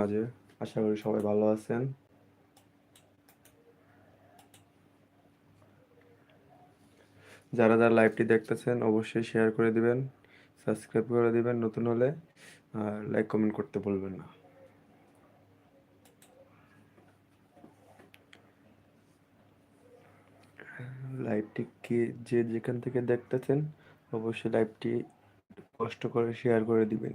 মাঝে। আশা করি সবাই ভালো আছেন। যারা যারা লাইভটি দেখতেছেন, অবশ্যই শেয়ার করে দিবেন সাবস্ক্রাইব করে দিবেন নতুন হলে, আর লাইক কমেন্ট করতে ভুলবেন না। লাইভটি কি যে যেখান থেকে দেখতেছেন, অবশ্যই লাইভটি কষ্ট করে শেয়ার করে দিবেন।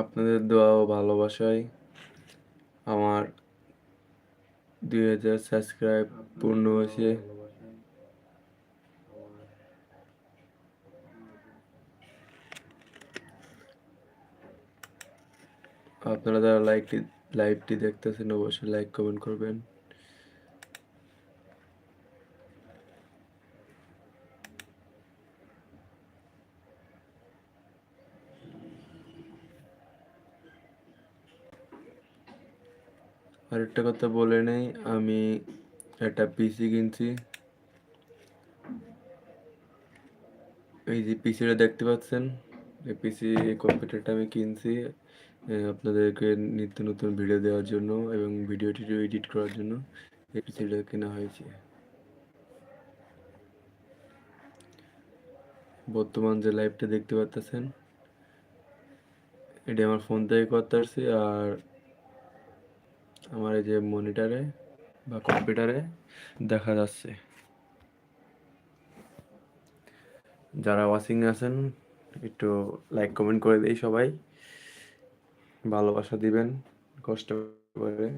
আপনাদের দোয়া ও ভালোবাসায় আমার দুই হাজার সাবস্ক্রাইব পূর্ণ হয়েছে। আপনারা যারা লাইকটি, লাইভটি দেখতেছেন, অবশ্যই লাইক, কমেন্ট করবেন। আরেকটা কথা বলে নেই, আমি একটা পিসি কিনছি। এই যে পিসিটা দেখতে পাচ্ছেন? এই পিসি কম্পিউটারটা আমি কিনছি আপনাদেরকে নিত্য নতুন ভিডিও দেওয়ার জন্য এবং ভিডিও টিডিও এডিট করার জন্য এই পিসিটা কেনা হয়েছে। বর্তমান যে লাইভটা দেখতে পাচ্ছেন এটা আমার ফোন থেকে করতে আর আমার এই যে মনিটরে বা কম্পিউটারে দেখা যাচ্ছে। যারা ওয়াচিং আছেন, একটু লাইক কমেন্ট করে দেই সবাই। ভালোবাসা দিবেন, কষ্ট করে।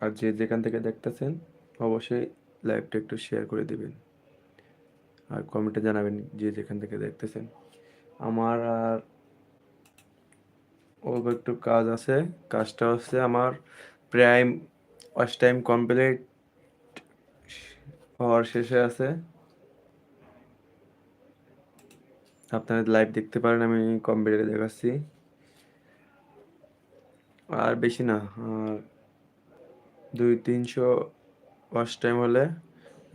আর যে যেখান থেকে দেখতেছেন, অবশ্যই লাইভটা একটু শেয়ার করে দিবেন। আর কমেন্টে জানাবেন যে যেখান থেকে দেখতেছেন। আমার আর অল্প একটু কাজ আছে, কাজটা হচ্ছে আমার প্রায় ওয়াচ টাইম কমপ্লিট হওয়ার শেষে আছে। আপনারা লাইভ দেখতে পারেন, আমি কম্পিউটারে দেখাচ্ছি। আর বেশি না, আর দুই তিনশো ওয়াচ টাইম হলে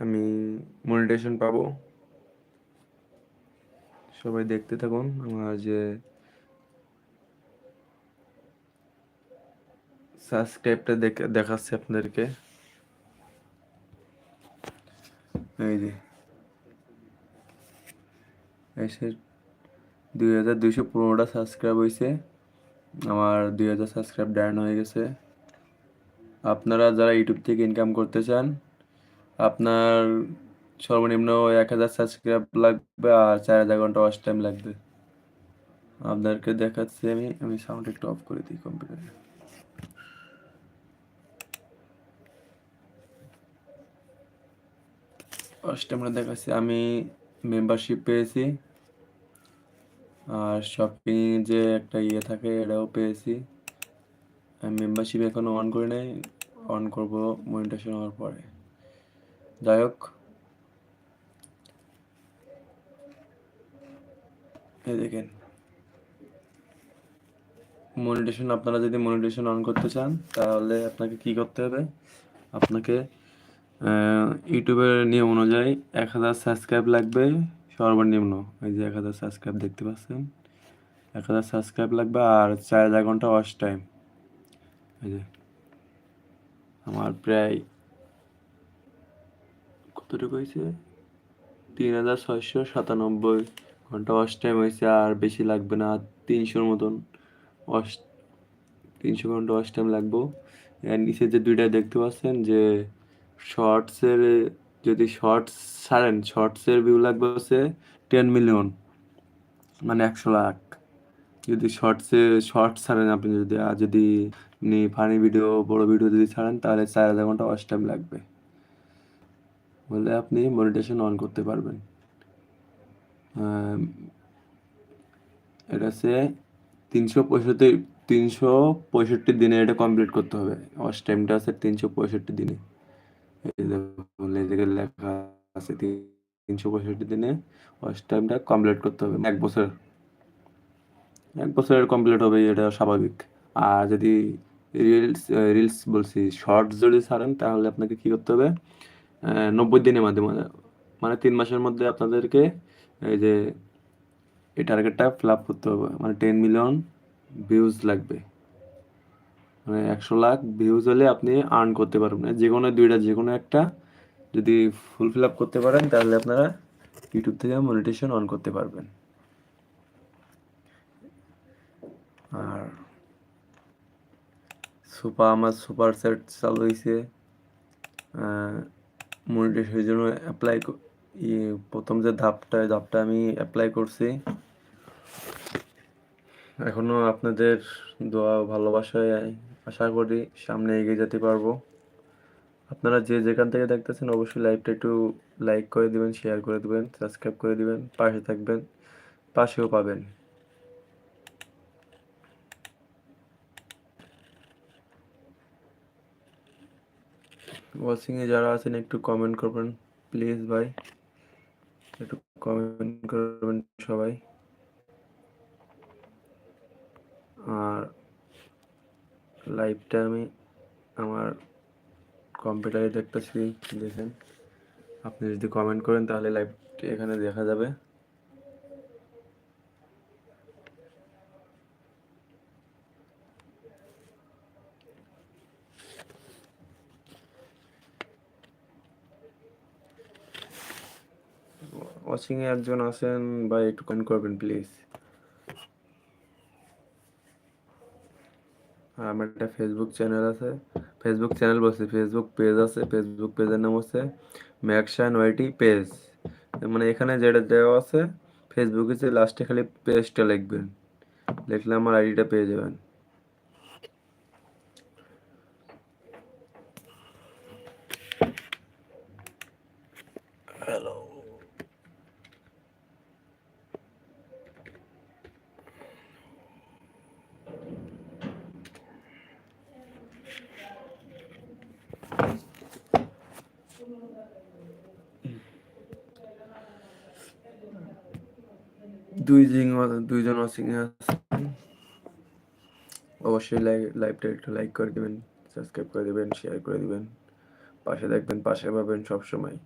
আমি মনিটেশন পাবো। সবাই দেখতে থাকুন, আমার যে সাবস্ক্রাইবটা দেখে, দেখাচ্ছে আপনাদেরকে। এই যে। এসে দুই হাজার দুইশো পনেরোটা সাবস্ক্রাইব হয়েছে আমার দুই হাজার সাবস্ক্রাইব ডাউন হয়ে গেছে। আপনারা যারা ইউটিউব থেকে ইনকাম করতে চান, আপনার সর্বনিম্ন এক হাজার সাবস্ক্রাইব লাগবে আর চার হাজার ঘণ্টা ওয়াচ টাইম লাগবে। আপনাদেরকে দেখাচ্ছি আমি আমি সাউন্ড একটু অফ করে দিই কম্পিউটারে ফার্স্ট দেখাচ্ছি, আমি মেম্বারশিপ পেয়েছি। আর শপিং যে একটা ইয়ে থাকে, এটাও পেয়েছি। আমি মেম্বারশিপ এখনও অন করে নাই অন করব মনিটেশন হওয়ার পরে। যাই হোক। দেখেন। মনিটেশন আপনারা যদি মনিটেশন অন করতে চান, তাহলে আপনাকে কি করতে হবে? আপনাকে ইউটিউবের নিয়ম অনুযায়ী এক হাজার সাবস্ক্রাইব লাগবে, সর্বনিম্ন। এই যে এক হাজার সাবস্ক্রাইব দেখতে পাচ্ছেন। এক হাজার সাবস্ক্রাইব লাগবে আর চার হাজার ঘণ্টা ওয়াচ টাইম এই যে, আমার প্রায় কতটুকু হয়েছে? তিন হাজার ছয়শো সাতানব্বই ঘণ্টা ওয়াচ টাইম হয়েছে, আর বেশি লাগবে না, তিনশোর মতন ওয়াশ তিনশো ঘণ্টা ওয়াশ টাইম লাগবো। নিচে যে দুইটা দেখতে পাচ্ছেন যে শর্টসের যদি শর্টস ছাড়েন শর্টসের ভিউ লাগবে হচ্ছে টেন মিলিয়ন মানে একশো লাখ। যদি শর্টসে শর্টস ছাড়েন আপনি যদি, আর যদি আপনি ফানি ভিডিও বড় ভিডিও যদি ছাড়েন, তাহলে চার হাজার ঘণ্টা ওয়াচ টাইম লাগবে। বলে আপনি মনিটেশন অন করতে পারবেন। এটা হচ্ছে তিনশো পঁয়ষট্টি তিনশো পঁয়ষট্টি দিনে এটা কমপ্লিট করতে হবে। ওয়াচ টাইমটা আছে তিনশো পঁয়ষট্টি দিনে। এই লেখা আছে তিনশো পঁয়ষট্টি দিনে ওয়াচ টাইমটা কমপ্লিট করতে হবে। এক বছর, এক বছরের কমপ্লিট হবে, এটা স্বাভাবিক। আর যদি রিলস রিলস বলছি শর্টস যদি ছাড়েন, তাহলে আপনাকে কি করতে হবে? নব্বই দিনের মাধ্যমে মানে তিন মাসের মধ্যে আপনাদেরকে এই যে, এই টার্গেটটা ফিল আপ করতে হবে। মানে টেন মিলিয়ন ভিউজ লাগবে। মানে একশো লাখ ভিউজ হলে আপনি আর্ন করতে পারবেন। যে কোনো দুইটা যে কোনো একটা যদি ফুল ফিল আপ করতে পারেন, তাহলে আপনারা ইউটিউব থেকে মনিটেশন অন করতে পারবেন। আর সুপার আমার সুপার সেট চালু হয়েছে মনিটেশনের জন্য অ্যাপ্লাই প্রথম যে ধাপটা ধাপটা আমি অ্যাপ্লাই করছি। এখনও আপনাদের দোয়া ভালোবাসায় আশা করি সামনে এগিয়ে যেতে পারব। আপনারা যে যেখান থেকে দেখতেছেন অবশ্যই লাইভটা একটু লাইক করে দিবেন, শেয়ার করে দিবেন, সাবস্ক্রাইব করে দিবেন, পাশে থাকবেন, পাশেও পাবেন। ওয়াচিংয়ে যারা আছেন, একটু কমেন্ট করবেন প্লিজ ভাই। একটু কমেন্ট করবেন সবাই। আর লাইভটা আমি আমার কম্পিউটারে দেখতেছি, দেখেন। আপনি যদি কমেন্ট করেন, তাহলে লাইভটি এখানে দেখা যাবে। ওয়াচিং এ একজন আছেন, ভাই, একটু কমেন্ট করবেন প্লিজ আমার একটা ফেসবুক চ্যানেল আছে। ফেসবুক চ্যানেল বলছি ফেসবুক পেজ আছে ফেসবুক পেজের নাম হচ্ছে ম্যাকশান ওয়াইটি পেজ মানে এখানে যেটা দেওয়া আছে ফেসবুকে যে লাস্টে খালি পেজটা লিখবেন। লিখলে আমার আইডিটা পেয়ে যাবেন। দুই জন দুইজন আছেন। অবশ্যই লাইভ লাইভটা একটু লাইক করে দিবেন সাবস্ক্রাইব করে দিবেন শেয়ার করে দিবেন। পাশে দেখবেন, পাশে পাবেন সব সময়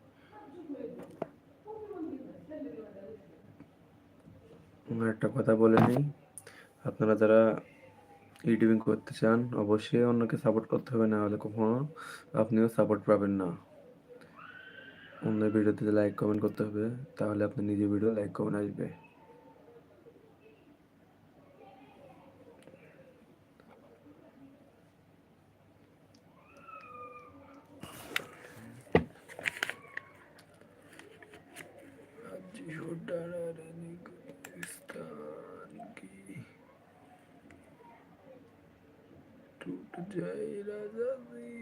একটা কথা বলে নিই। আপনারা যারা ইউটিউবিং করতে চান, অবশ্যই অন্যকে সাপোর্ট করতে হবে, না হলে কখনো আপনিও সাপোর্ট পাবেন না। অন্য ভিডিওতে লাইক কমেন্ট করতে হবে তাহলে আপনার নিজের ভিডিও লাইক কমেন্ট আসবে टूट जाए राजा जी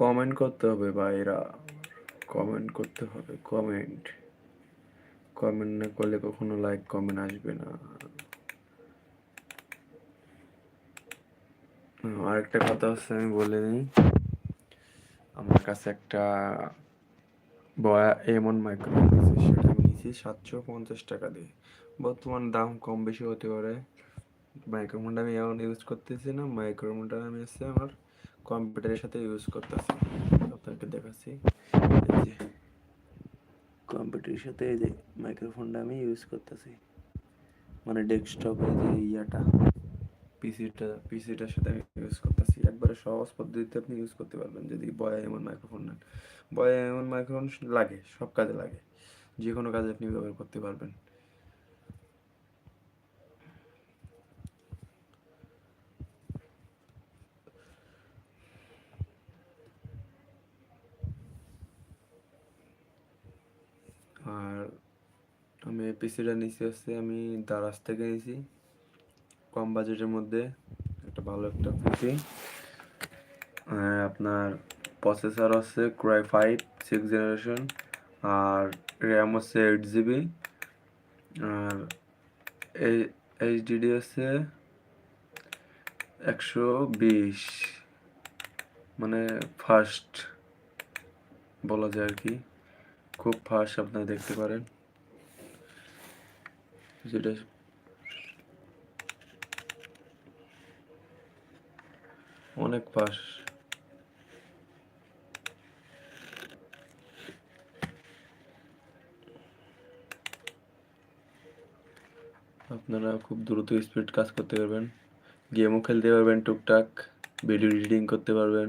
কমেন্ট করতে হবে ভাইরা। কমেন্ট করতে হবে কমেন্ট কমেন্ট না করলে কখনো লাইক কমেন্ট আসবে না। আরেকটা কথা হচ্ছে, আমি বলে নিই আমার কাছে একটা বয়া এমন মাইক্রোফোন আছে, সেটা আমি নিয়েছি সাতশো পঞ্চাশ টাকা দিয়ে। বর্তমান দাম কম বেশি হতে পারে। মাইক্রোফোনটা আমি এমন ইউজ করতেছি না মাইক্রোফোনটা আমি হচ্ছে আমার কম্পিউটারের সাথে ইউজ করতেছি। আপনাকে দেখাচ্ছি। যে কম্পিউটারের সাথে এই যে মাইক্রোফোনটা আমি ইউজ করতেছি। মানে ডেস্কটপে যে ইয়াটা পিসিটা পিসিটার সাথে আমি ইউজ করতেছি। একবারে সহজ পদ্ধতিতে আপনি ইউজ করতে পারবেন, যদি বয়া এমন মাইক্রোফোন নেন। বয়া এমন মাইক্রোফোন লাগে, সব কাজে লাগে। যে কোনো কাজে আপনি ব্যবহার করতে পারবেন। আর আমি পিসিটা নিচে হচ্ছে আমি দারাজ থেকে নিয়েছি কম বাজেটের মধ্যে একটা ভালো একটা পিসি আপনার প্রসেসর হচ্ছে core i five six generation R RAM হচ্ছে এইট জিবি আর এই এইচডিডি হচ্ছে একশো বিশ। মানে ফার্স্ট বলা যায় আর কি। খুব ফাস্ট আপনারা দেখতে পারেন। যেটা অনেক ফাস্ট। আপনারা খুব দ্রুত স্পিড কাজ করতে পারবেন। গেমও খেলতে পারবেন টুকটাক ভিডিও এডিটিং করতে পারবেন।